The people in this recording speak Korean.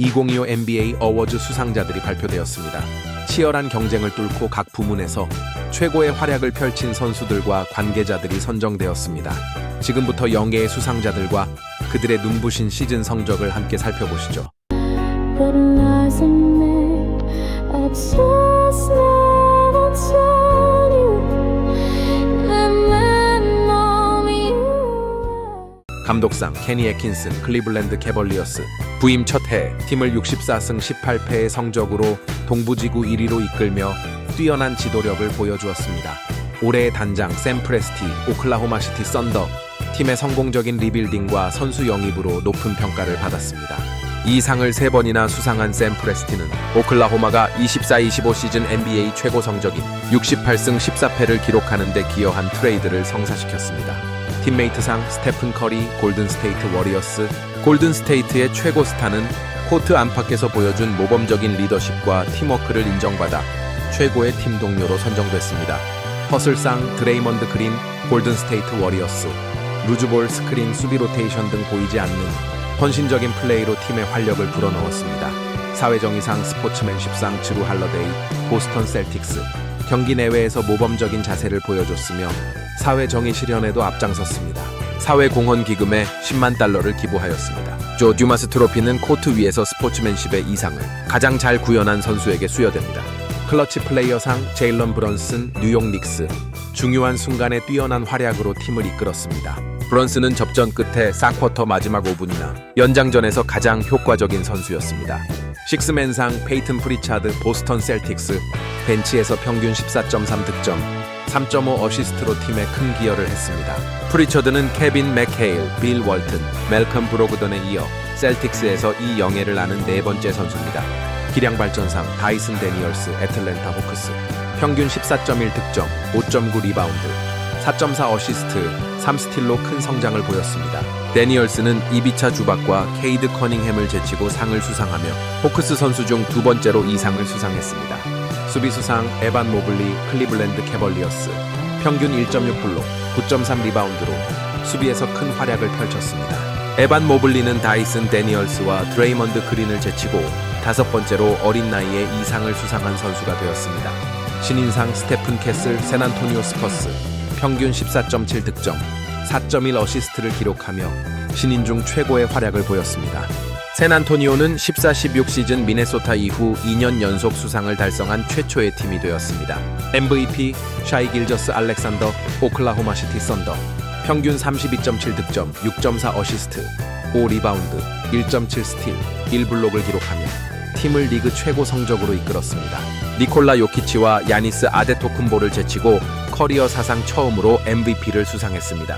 2025 NBA 어워즈 수상자들이 발표되었습니다. 치열한 경쟁을 뚫고 각 부문에서 최고의 활약을 펼친 선수들과 관계자들이 선정되었습니다. 지금부터 영예의 수상자들과 그들의 눈부신 시즌 성적을 함께 살펴보시죠. 감독상 케니 에킨슨 클리블랜드 캐벌리어스 부임 첫 해 팀을 64승 18패의 성적으로 동부지구 1위로 이끌며 뛰어난 지도력을 보여주었습니다. 올해의 단장 샘 프레스티 오클라호마 시티 썬더 팀의 성공적인 리빌딩과 선수 영입으로 높은 평가를 받았습니다. 이 상을 세 번이나 수상한 샘 프레스티는 오클라호마가 24-25 시즌 NBA 최고 성적인 68승 14패를 기록하는 데 기여한 트레이드를 성사시켰습니다. 팀메이트상 스테픈 커리 골든 스테이트 워리어스 골든 스테이트의 최고 스타는 코트 안팎에서 보여준 모범적인 리더십과 팀워크를 인정받아 최고의 팀 동료로 선정됐습니다. 허슬상 드레이먼드 그린 골든 스테이트 워리어스 루즈볼 스크린 수비 로테이션 등 보이지 않는 헌신적인 플레이로 팀의 활력을 불어넣었습니다. 사회정의상 스포츠맨십상 지루 할러데이 보스턴 셀틱스 경기 내외에서 모범적인 자세를 보여줬으며 사회 정의 실현에도 앞장섰습니다. 사회 공헌 기금에 10만 달러를 기부하였습니다. 조 듀마스 트로피는 코트 위에서 스포츠맨십의 이상을 가장 잘 구현한 선수에게 수여됩니다. 클러치 플레이어상 제일런 브런슨 뉴욕 닉스 중요한 순간에 뛰어난 활약으로 팀을 이끌었습니다. 브런슨은 접전 끝에 4쿼터 마지막 5분이나 연장전에서 가장 효과적인 선수였습니다. 식스맨상 페이튼 프리차드 보스턴 셀틱스 벤치에서 평균 14.3 득점 3.5 어시스트로 팀에 큰 기여를 했습니다. 프리처드는 케빈 맥헤일, 빌 월튼, 멜컴 브로그던에 이어 셀틱스에서 이 영예를 아는 네 번째 선수입니다. 기량 발전상 다이슨 데니얼스, 애틀랜타 호크스 평균 14.1 득점, 5.9 리바운드, 4.4 어시스트, 3스틸로 큰 성장을 보였습니다. 데니얼스는 이비차 주박과 케이드 커닝햄을 제치고 상을 수상하며 호크스 선수 중 두 번째로 이 상을 수상했습니다. 수비수상 에반 모블리 클리블랜드 캐벌리어스 평균 1.6 블록 9.3 리바운드로 수비에서 큰 활약을 펼쳤습니다. 에반 모블리는 다이슨 데니얼스와 드레이먼드 그린을 제치고 다섯 번째로 어린 나이에 이 상을 수상한 선수가 되었습니다. 신인상 스테픈 캐슬 세난토니오 스퍼스 평균 14.7 득점 4.1 어시스트를 기록하며 신인 중 최고의 활약을 보였습니다. 샌안토니오는 14-16 시즌 미네소타 이후 2년 연속 수상을 달성한 최초의 팀이 되었습니다. MVP 샤이 길저스 알렉산더 오클라호마 시티 썬더 평균 32.7 득점, 6.4 어시스트, 5 리바운드, 1.7 스틸, 1블록을 기록하며 팀을 리그 최고 성적으로 이끌었습니다. 니콜라 요키치와 야니스 아데토쿤보를 제치고 커리어 사상 처음으로 MVP를 수상했습니다.